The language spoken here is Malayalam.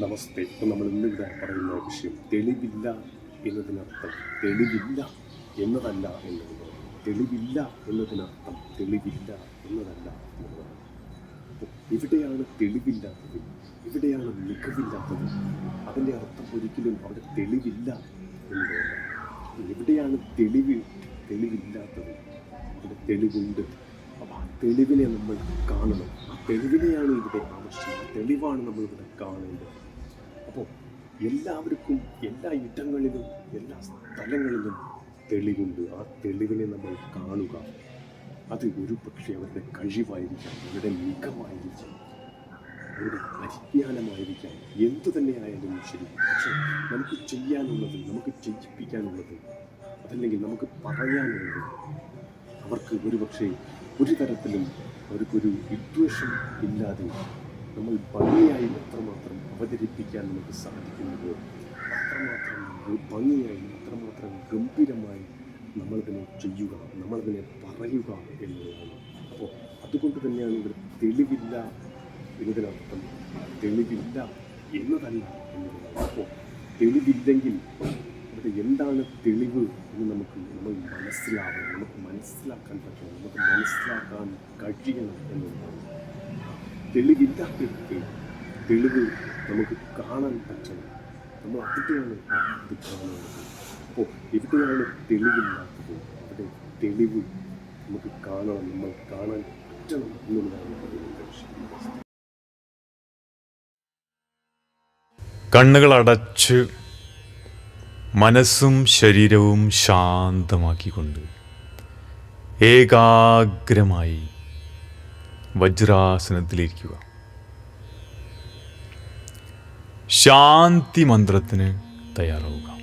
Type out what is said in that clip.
നമസ്തേ. ഇപ്പം നമ്മൾ ഇന്ന് ഇന്നിവിടെ പറയുന്ന വിഷയം തെളിവില്ല എന്നതിനർത്ഥം തെളിവില്ല എന്നതല്ല എന്നുള്ളത് തെളിവില്ല എന്നതിനർത്ഥം തെളിവില്ല എന്നതല്ല എന്നതാണ് എവിടെയാണ് തെളിവില്ലാത്തത്. ഇവിടെയാണ് മികവില്ലാത്തത്. അതിന്റെ അർത്ഥം ഒരിക്കലും അവിടെ തെളിവില്ല എന്നതല്ല എവിടെയാണ് തെളിവ് തെളിവില്ലാത്തത്. അവിടെ തെളിവുണ്ട്. അപ്പോൾ ആ തെളിവിനെ നമ്മൾ കാണണം. ആ തെളിവിനെയാണ് ഇവിടെ ആവശ്യം. തെളിവാണ് നമ്മൾ ഇവിടെ കാണേണ്ടത്. അപ്പോൾ എല്ലാവർക്കും എല്ലാ ഇടങ്ങളിലും എല്ലാ സ്ഥലങ്ങളിലും തെളിവുണ്ട്. ആ തെളിവിനെ നമ്മൾ കാണുക. അത് ഒരു പക്ഷേ അവരുടെ കഴിവായിരിക്കാം അവരുടെ മികവായിരിക്കാം അവരുടെ പരിജ്ഞാനമായിരിക്കാം. എന്തു തന്നെയായാലും ശരി. പക്ഷെ നമുക്ക് ചെയ്യാനുള്ളത് നമുക്ക് ചെയ്യിപ്പിക്കാനുള്ളത് അതല്ലെങ്കിൽ നമുക്ക് പറയാനുള്ളത് അവർക്ക് ഒരുപക്ഷെ ഒരു തരത്തിലും അവർക്കൊരു വിദ്വേഷം ഇല്ലാതെ നമ്മൾ ഭംഗിയായി എത്രമാത്രം അവതരിപ്പിക്കാൻ നമുക്ക് സാധിക്കുന്നത് അത്രമാത്രം ഭംഗിയായി അത്രമാത്രം ഗംഭീരമായി നമ്മളതിനെ ചെയ്യുക നമ്മളതിനെ പറയുക എന്നുള്ളതാണ് അപ്പോൾ അതുകൊണ്ട് തന്നെയാണ് ഇവിടെ തെളിവില്ല എന്നതിനർത്ഥം തെളിവില്ല എന്നതല്ല എന്നുള്ളതാണ് അപ്പോൾ തെളിവില്ലെങ്കിൽ ഇവിടെ എന്താണ് തെളിവ് എന്ന് നമുക്ക് നമ്മൾ മനസ്സിലാവണം നമുക്ക് മനസ്സിലാക്കാൻ പറ്റണം നമുക്ക് മനസ്സിലാക്കാൻ കഴിയണം എന്നുള്ളതാണ് തെളിവില്ലാത്തവർക്ക് തെളിവ് നമുക്ക് കാണാൻ പറ്റണം. നമ്മൾ അവിടെയാണ് ഇത് കാണുന്നത്. അപ്പോൾ എവിടെയാണ് തെളിവില്ലാത്തത്. അവിടെ തെളിവ് നമുക്ക് കാണണം നമ്മൾ കാണാൻ പറ്റണം എന്നുള്ളതാണ് പറയുന്നത് കണ്ണുകൾ അടച്ച് മനസ്സും ശരീരവും ശാന്തമാക്കിക്കൊണ്ട് ഏകാഗ്രമായി വജ്രാസനത്തിലിരിക്കുക. ശാന്തി മന്ത്രത്തിന് തയ്യാറാവുക.